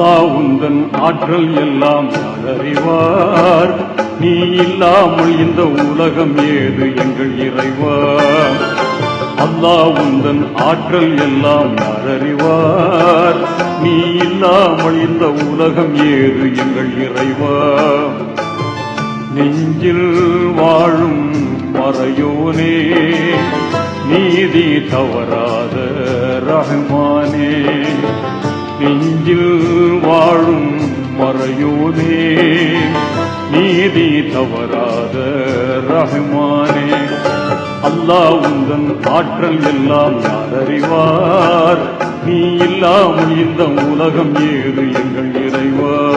அல்லா உந்தன் ஆற்றல் எல்லாம் யார் அறிவார் நீ இல்லாமல் இந்த உலகம் ஏது எங்கள் இறைவா அல்லா உந்தன் ஆற்றல் எல்லாம் யார் அறிவார் நீ இல்லாமல் இந்த உலகம் ஏது எங்கள் இறைவா நெஞ்சில் வாழும் மறையோனே நீதி தவறாத ரஹ்மானே. நெஞ்சில் மறையோனே நீதி தவறாத ரஹ்மானே அல்லா உந்தன் ஆற்றல் எல்லாம் யாரறிவார் நீ இல்லாமல் இந்த உலகம் ஏது எங்கள் இறைவார்